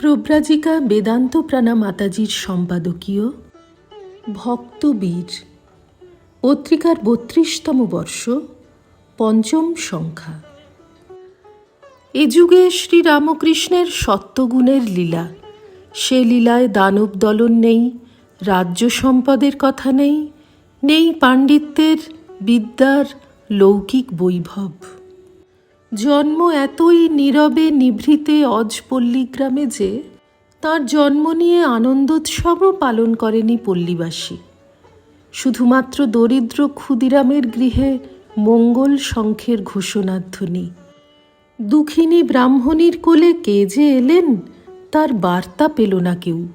প্রব্রাজিকা বেদান্ত প্রাণা মাতাজির সম্পাদকীয় ভক্তবীর পত্রিকার বত্রিশতম বর্ষ পঞ্চম সংখ্যা। এ যুগে শ্রীরামকৃষ্ণের সত্যগুণের লীলা। সে লীলায় দানব দলন নেই, রাজ্য সম্পদের কথা নেই নেই পাণ্ডিত্যের বিদ্যার লৌকিক বৈভব। জন্ম এতই নীরবে নিভৃতে অজ পল্লীগ্রামে যে, তার জন্ম নিয়ে আনন্দোৎসবও পালন করেনি পল্লীবাসী। শুধুমাত্র দরিদ্র ক্ষুদিরামের গৃহে মঙ্গল শঙ্খের ঘোষণাধ্বনি। দুঃখিনী ব্রাহ্মণীর কোলে কে যে এলেন, তার বার্তা পেল না কেউ।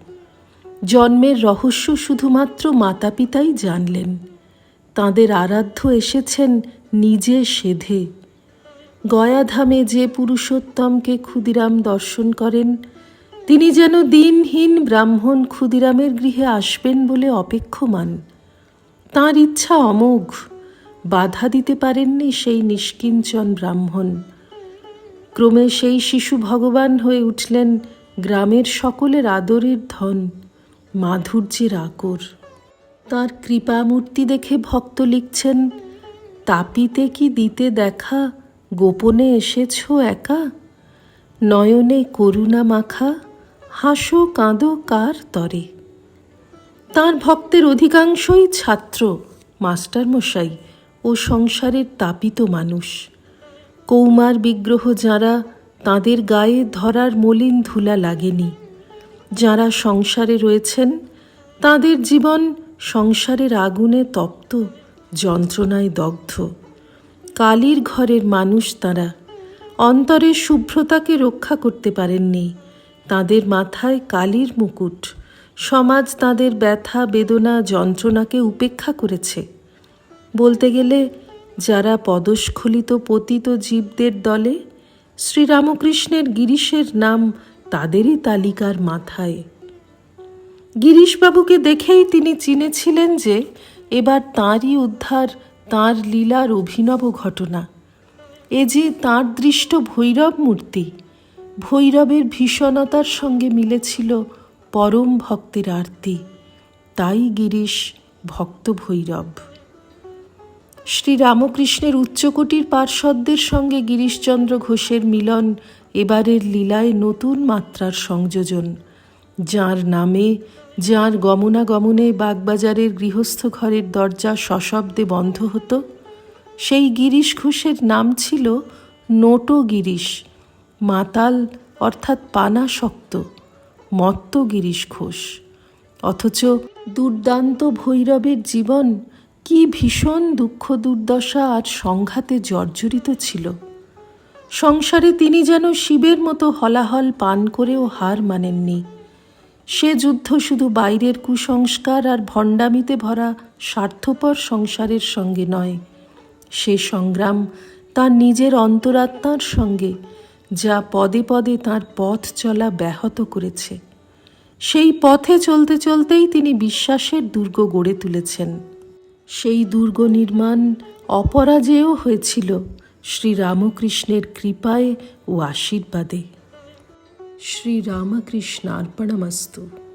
জন্মের রহস্য শুধুমাত্র মাতা পিতাই জানলেন। তাঁদের আরাধ্য এসেছেন নিজে সেধে। গয়াধামে যে পুরুষোত্তমকে ক্ষুদিরাম দর্শন করেন, তিনি যেন দিনহীন ব্রাহ্মণ ক্ষুদিরামের গৃহে আসবেন বলে অপেক্ষমান। তাঁর ইচ্ছা অমোঘ, বাধা দিতে পারেননি সেই নিষ্কিঞ্চন ব্রাহ্মণ। ক্রমে সেই শিশু ভগবান হয়ে উঠলেন গ্রামের সকলের আদরের ধন, মাধুর্যের আকর। তার কৃপামূর্তি দেখে ভক্ত লিখছেন, তাপিতে কি দিতে দেখা, গোপনে এসেছ একা? নয়নে করুণা মাখা, হাসো কাঁদো কার তরে? তার ভক্তের অধিকাংশই ছাত্র, মাস্টারমশাই ও সংসারের তাপিত মানুষ। কৌমার বিগ্রহ যারা, তাদের গায়ে ধরার মলিন ধুলা লাগেনি। যারা সংসারে রয়েছেন, তাদের জীবন সংসারের আগুনে তপ্ত, যন্ত্রণায় দগ্ধ। কালীর ঘরের মানুষ তারা অন্তরের শুভ্রতাকে রক্ষা করতে পারেননি। তাদের মাথায় কালীর মুকুট। সমাজ তাদের ব্যথা, বেদনা, যন্ত্রণাকে উপেক্ষা করেছে। বলতে গেলে যারা পদস্খলিত পতিত জীবদের দলে, শ্রীরামকৃষ্ণের গিরিশের নাম তাদেরই তালিকার মাথায়। গিরিশবাবুকে দেখেই তিনি চিনেছিলেন যে এবার তাঁরই উদ্ধার, তাঁর লীলার অভিনব ঘটনা। এ যে তাঁর দৃষ্ট ভৈরব মূর্তি, ভৈরবের ভীষণতার সঙ্গে মিলেছিল পরম ভক্তের আরতি। তাই গিরিশ ভক্ত ভৈরব। শ্রীরামকৃষ্ণের উচ্চকোটির পার্শ্বদের সঙ্গে গিরিশচন্দ্র ঘোষের মিলন এবারের লীলায় নতুন মাত্রার সংযোজন। যার নামে, যার গমনাগমনে বাগবাজারের গৃহস্থ ঘরের দরজা সশব্দে বন্ধ হতো, সেই গিরিশ ঘোষের নাম ছিল নোটো গিরিশ মাতাল অর্থাৎ পানাসক্ত মত্ত গিরিশ ঘোষ। অথচ দুর্দান্ত ভৈরবের জীবন কি ভীষণ দুঃখ, দুর্দশা আর সংঘাতে জর্জরিত ছিল। সংসারে তিনি যেন শিবের মতো হলাহল পান করেও হার মানেননি। সে যুদ্ধ শুধু বাইরের কুসংস্কার আর ভণ্ডামিতে ভরা স্বার্থপর সংসারের সঙ্গে নয়। সে সংগ্রাম তার নিজের অন্তরাত্মার সঙ্গে, যা পদে পদে তার পথ চলা ব্যাহত করেছে। সেই পথে চলতে চলতেই তিনি বিশ্বাসের দুর্গ গড়ে তুলেছেন। সেই দুর্গ নির্মাণ অপরাজেয় হয়েছিল শ্রীরামকৃষ্ণের কৃপায় ও আশীর্বাদে। শ্রীরামকৃষ্ণার্পণমস্তু।